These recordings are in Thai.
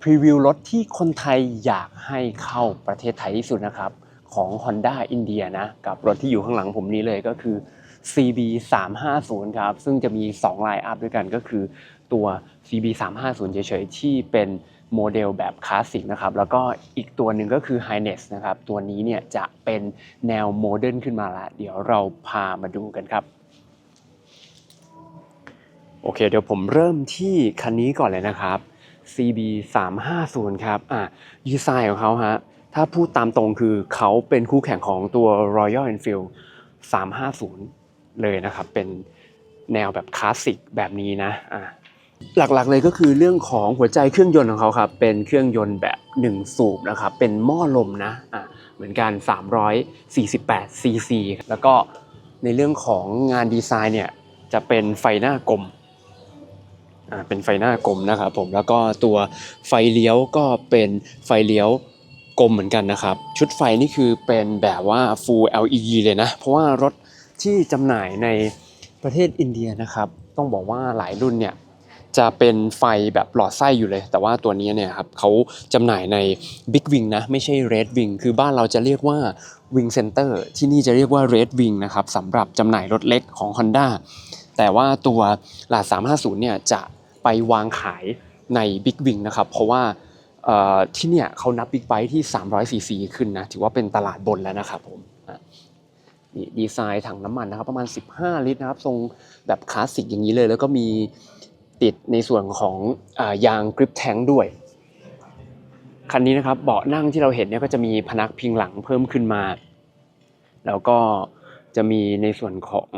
พรีวิวรถที่คนไทยอยากให้เข้าประเทศไทยที่สุดนะครับ ของ Honda อินเดียนะ กับรถที่อยู่ข้างหลังผมนี้เลยก็คือ CB 350ครับ ซึ่งจะมี 2 ไลน์อัพด้วยกันก็คือตัว CB 350เฉยๆ ที่เป็นโมเดลแบบคลาสสิกนะครับ แล้วก็อีกตัวหนึ่งก็คือ h i n e s s นะครับ ตัวนี้เนี่ยจะเป็นแนวโมเดิร์นขึ้นมาละเดี๋ยวเราพามาดูกันครับโอเค เดี๋ยวผมเริ่มที่คันนี้ก่อนเลยนะครับ CB 350ครับอะดีไซน์ของเขาฮะถ้าพูดตามตรงคือเขาเป็นคู่แข่งของตัว Royal Enfield 350 เลยนะครับ เป็นแนวแบบคลาสสิกแบบนี้นะอะหลักๆเลยก็คือเรื่องของหัวใจเครื่องยนต์ของเขาครับเป็นเครื่องยนต์แบบ 1 สูบนะครับเป็นหม้อลมนะอะเหมือนกัน348 cc แล้วก็ในเรื่องของงานดีไซน์เนี่ยจะเป็นไฟหน้ากลม เป็นไฟหน้ากลมนะครับผมแล้วก็ตัวไฟเลี้ยวก็เป็นไฟเลี้ยวกลมเหมือนกันนะครับ ชุดไฟนี่คือเป็นแบบว่า full LED เลยนะ เพราะว่ารถที่จำหน่ายในประเทศอินเดียนะครับ ต้องบอกว่าหลายรุ่นเนี่ยจะเป็นไฟแบบหลอดไส้อยู่เลย แต่ว่าตัวนี้เนี่ยครับเขาจำหน่ายใน Big Wing นะ ไม่ใช่ Red Wing คือบ้านเราจะเรียกว่า Wing Center ที่นี่จะเรียกว่า Red Wing นะครับสำหรับจำหน่ายรถเล็กของ Honda แต่ว่าตัวลา350เนี่ยจะ ไปวางขายใน Big Wing นะครับ เพราะว่าที่เนี่ยเขานับ Big Bike ที่ 300 cc ขึ้นนะ ถือว่าเป็นตลาดบนแล้วนะครับผมนี่ดีไซน์ถังน้ำมันนะครับ ประมาณ 15 ลิตรนะครับ ทรงแบบคลาสสิกอย่างนี้เลย แล้วก็มีติดในส่วนของอยางกริปแทงด้วย คันนี้นะครับเบาะนั่งที่เราเห็นเนี่ยก็จะมีพนักพิงหลังเพิ่มขึ้นมา แล้วก็จะมีในส่วนของ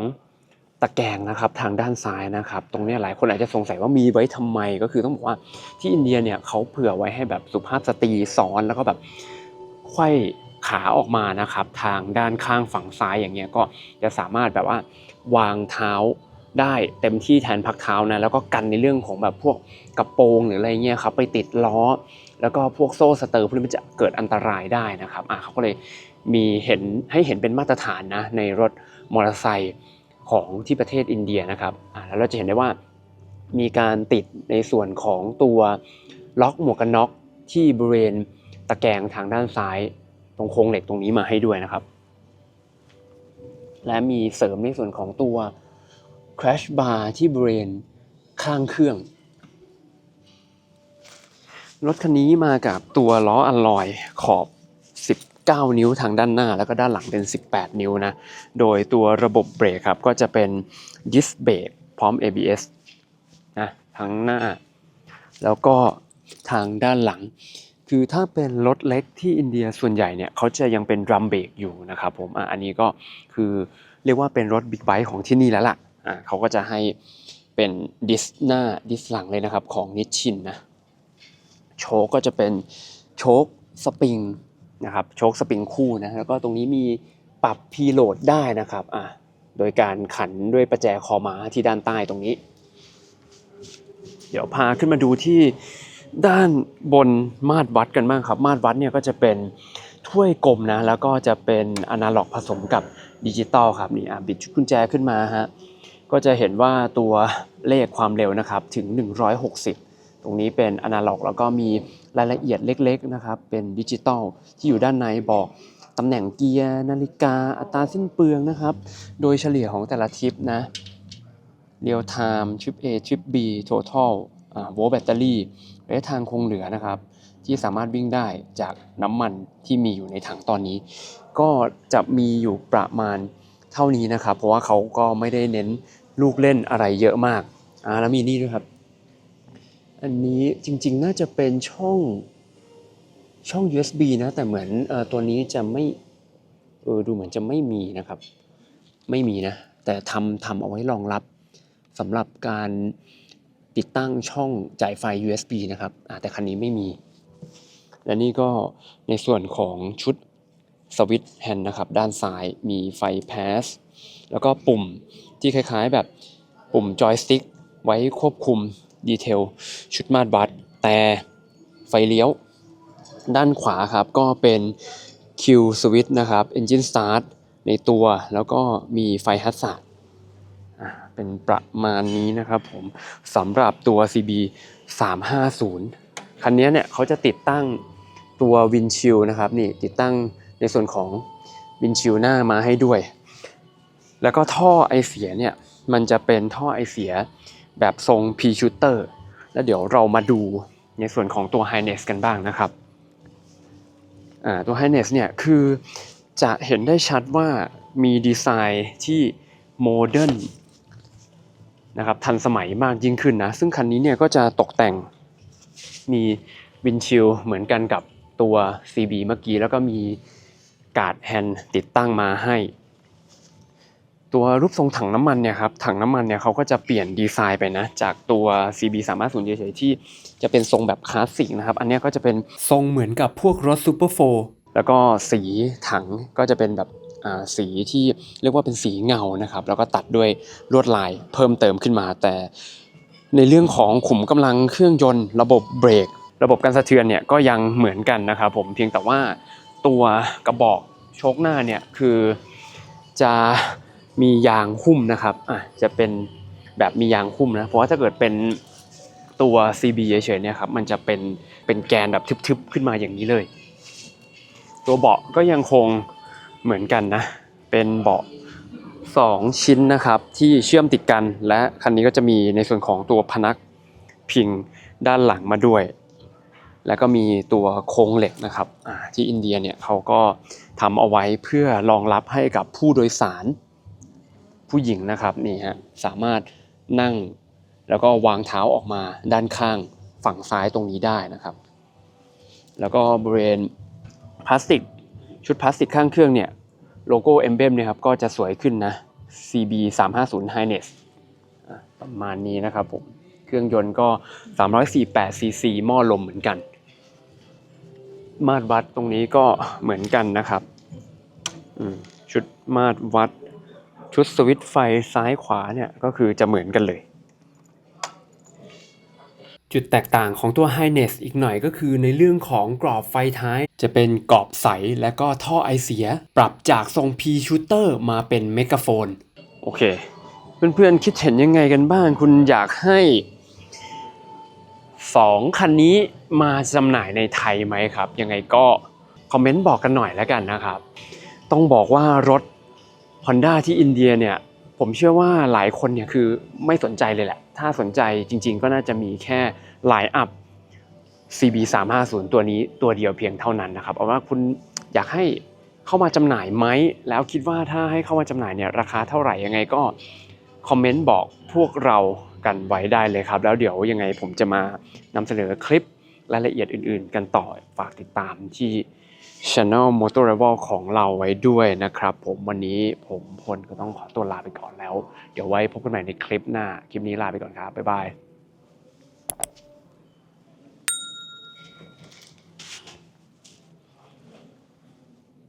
ตะแกรงนะครับทางด้านซ้ายนะครับ ตรงนี้หลายคนอาจจะสงสัยว่ามีไว้ทำไมก็คือต้องบอกว่าที่อินเดียเนี่ยเขาเผื่อไว้ให้แบบสุภาพสตรีซ้อนแล้วก็แบบไขว้ขาออกมานะครับ ทางด้านข้างฝั่งซ้ายอย่างเงี้ยก็จะสามารถแบบว่าวางเท้าได้เต็มที่แทนพักเท้านะแล้วก็กันในเรื่องของแบบพวกกระโปรงหรืออะไรเงี้ยครับไปติดล้อ แล้วก็พวกโซ่สเตอร์พวกนี้มันจะเกิดอันตรายได้นะครับอะเขาก็เลยมีเห็นให้เห็นเป็นมาตรฐานนะในรถมอเตอร์ไซค์ ของที่ประเทศอินเดียนะครับแล้วเราจะเห็นได้ว่ามีการติดในส่วนของตัวล็อกหมวกกันน็อกที่บริเวณตะแกรงทางด้านซ้ายตรงโครงเหล็กตรงนี้มาให้ด้วยนะครับ และมีเสริมในส่วนของตัว crash bar ที่บริเวณข้างเครื่อง รถคันนี้มากับตัวล้ออัลลอยขอบ 9 นิ้วทางด้านหน้า แล้วก็ด้านหลังเป็น 18 นิ้วนะ โดยตัวระบบเบรกครับก็จะเป็นดิสเบรกพร้อม ABS นะทั้งหน้า แล้วก็ทางด้านหลัง คือถ้าเป็นรถเล็กที่อินเดียส่วนใหญ่เนี่ยเขาจะยังเป็นดรัมเบรกอยู่นะครับผมอะอันนี้ก็คือเรียกว่าเป็นรถบิ๊กไบค์ของที่นี่แล้วล่ะอะเขาก็จะให้เป็นดิสหน้าดิสหลังเลยนะครับของนิชชินนะโชก็จะเป็นโชคสปริง นะครับโชคสปริงคู่นะแล้วก็ตรงนี้มีปรับพีโหลดได้นะครับอะโดยการขันด้วยประแจคอม้าที่ด้านใต้ตรงนี้ เดี๋ยวพาขึ้นมาดูที่ด้านบนมาตรวัดกันบ้างครับ มาตรวัดเนี่ยก็จะเป็นถ้วยกลมนะแล้วก็จะเป็นอนาล็อกผสมกับดิจิตอลครับนี่อะบิดชุดกุญแจขึ้นมาฮะก็จะเห็นว่าตัวเลขความเร็วนะครับถึง 160 ตรงนี้เป็นอนาล็อกแล้วก็มีรายละเอียดเล็กๆนะครับเป็นดิจิตอลที่อยู่ด้านในบอกตำแหน่งเกียร์นาฬิกาอัตราสิ้นเปลืองนะครับ โดยเฉลี่ยของแต่ละทริปนะเรียลไทม์ทริป A ทริป B total อ่าโวลต์แบตเตอรี่ระยะทางคงเหลือนะครับ ที่สามารถวิ่งได้จากน้ำมันที่มีอยู่ในถังตอนนี้ ก็จะมีอยู่ประมาณเท่านี้นะครับ เพราะว่าเขาก็ไม่ได้เน้นลูกเล่นอะไรเยอะมากอ่าแล้วมีนี่ด้วยครับ อันนี้จริงๆน่าจะเป็นช่องช่อง USB นะ แต่เหมือนอตัวนี้จะไม่เออดูเหมือนจะไม่มีนะครับ ไม่มีนะ แต่ทำทำเอาไว้รองรับสำหรับการติดตั้งช่องจ่ายไฟ USB นะครับแต่คันนี้ไม่มี และนี่ก็ในส่วนของชุดสวิตช์แฮนด์นะครับ ด้านซ้ายมีไฟแพสแล้วก็ปุ่มที่คล้ายๆแบบปุ่มจอยสติ๊กไว้ควบคุม ดีเทลชุดมาตรวัด แต่ไฟเลี้ยว ด้านขวาครับก็เป็น Q Switch นะครับ Engine Start ในตัวแล้วก็มีไฟฮัสซาร์ดเป็นประมาณนี้นะครับผมสำหรับตัว CB 350 คันนี้เนี่ยเขาจะติดตั้งตัววินชิลนะครับนี่ติดตั้งในส่วนของวินชิลหน้ามาให้ด้วย แล้วก็ท่อไอเสียเนี่ยมันจะเป็นท่อไอเสีย แบบทรง P shooter แล้วเดี๋ยวเรามาดูในส่วนของตัว Highness กันบ้างนะครับตัว Highness เนี่ยคือจะเห็นได้ชัดว่ามีดีไซน์ที่โมเดิร์นนะครับทันสมัยมากยิ่งขึ้นนะ ซึ่งคันนี้เนี่ยก็จะตกแต่งมีวินชิลเหมือนกันกับตัว CB เมื่อกี้ แล้วก็มีการ์ดแฮนด์ติดตั้งมาให้ ตัวรูปทรงถังน้ำมันเนี่ยครับถังน้ำมันเนี่ยเขาก็จะเปลี่ยนดีไซน์ไปนะ จากตัว CB 3 5 0เฉยๆที่จะเป็นทรงแบบคลาสสิกนะครับ อันนี้ก็จะเป็นทรงเหมือนกับพวกรถซูเปอร์โฟแล้วก็สีถังก็จะเป็นแบบอ่าสีที่เรียกว่าเป็นสีเงานะครับ แล้วก็ตัดด้วยลวดลายเพิ่มเติมขึ้นมา แต่ในเรื่องของขุมกำลังเครื่องยนต์ระบบเบรก ระบบการสะเทือนเนี่ยก็ยังเหมือนกันนะครับผมเพียงแต่ว่าตัวกระบอกโชคหน้าเนี่ยคือจะ มียางหุ้มนะครับอะจะเป็นแบบมียางหุ้มนะเพราะว่าถ้าเกิดเป็นตัว CB เฉยๆเนี่ยครับมันจะเป็นเป็นแกนแบบทึบๆขึ้นมาอย่างนี้เลย ตัวเบาะก็ยังคงเหมือนกันนะ เป็นเบาะสองชิ้นนะครับที่เชื่อมติดกันและคันนี้ก็จะมีในส่วนของตัวพนักพิงด้านหลังมาด้วย แล้วก็มีตัวโครงเหล็กนะครับอ่าที่อินเดียเนี่ยเขาก็ทำเอาไว้เพื่อรองรับให้กับผู้โดยสาร ผู้หญิงนะครับนี่ฮะสามารถนั่งแล้วก็วางเท้าออกมาด้านข้างฝั่งซ้ายตรงนี้ได้นะครับ แล้วก็บริเวณพลาสติกชุดพลาสติกข้างเครื่องเนี่ยโลโก้เอมเบมเนี่ยครับก็จะสวยขึ้นนะ CB 350 Highness ประมาณนี้นะครับผมเครื่องยนต์ก็ 348 cc หม้อลมเหมือนกัน มาตรวัดตรงนี้ก็เหมือนกันนะครับชุดมาตรวัด ชุดสวิตช์ไฟซ้ายขวาเนี่ยก็คือจะเหมือนกันเลย จุดแตกต่างของตัว Highness อีกหน่อยก็คือในเรื่องของกรอบไฟท้าย จะเป็นกรอบใสและก็ท่อไอเสีย ปรับจากทรง P shooter มาเป็นเมกะโฟน โอเค เพื่อนๆคิดเห็นยังไงกันบ้าง คุณอยากให้สองคันนี้มาจำหน่ายในไทยไหมครับ ยังไงก็คอมเมนต์บอกกันหน่อยแล้วกันนะครับ ต้องบอกว่ารถ Honda ที่อินเดียเนี่ยผมเชื่อว่าหลายคนเนี่ยคือไม่สนใจเลยแหละ ถ้าสนใจจริงๆ ก็น่าจะมีแค่ไลน์อัพ CB 3 5 0ตัวนี้ตัวเดียวเพียงเท่านั้นนะครับเอาว่าคุณอยากให้เข้ามาจำหน่ายไหม แล้วคิดว่าถ้าให้เข้ามาจำหน่ายเนี่ยราคาเท่าไหร่ยังไงก็คอมเมนต์บอกพวกเรากันไว้ได้เลยครับ แล้วเดี๋ยวยังไงผมจะมานำเสนอคลิปรายละเอียดอื่นๆ กันต่อฝากติดตามที่ Channel Motor Rival ของเราไว้ด้วยนะครับ ผมวันนี้ผมพลก็ต้องขอตัวลาไปก่อนแล้ว เดี๋ยวไว้พบกันใหม่ในคลิปหน้า คลิปนี้ลาไปก่อนครับ บ๊ายบาย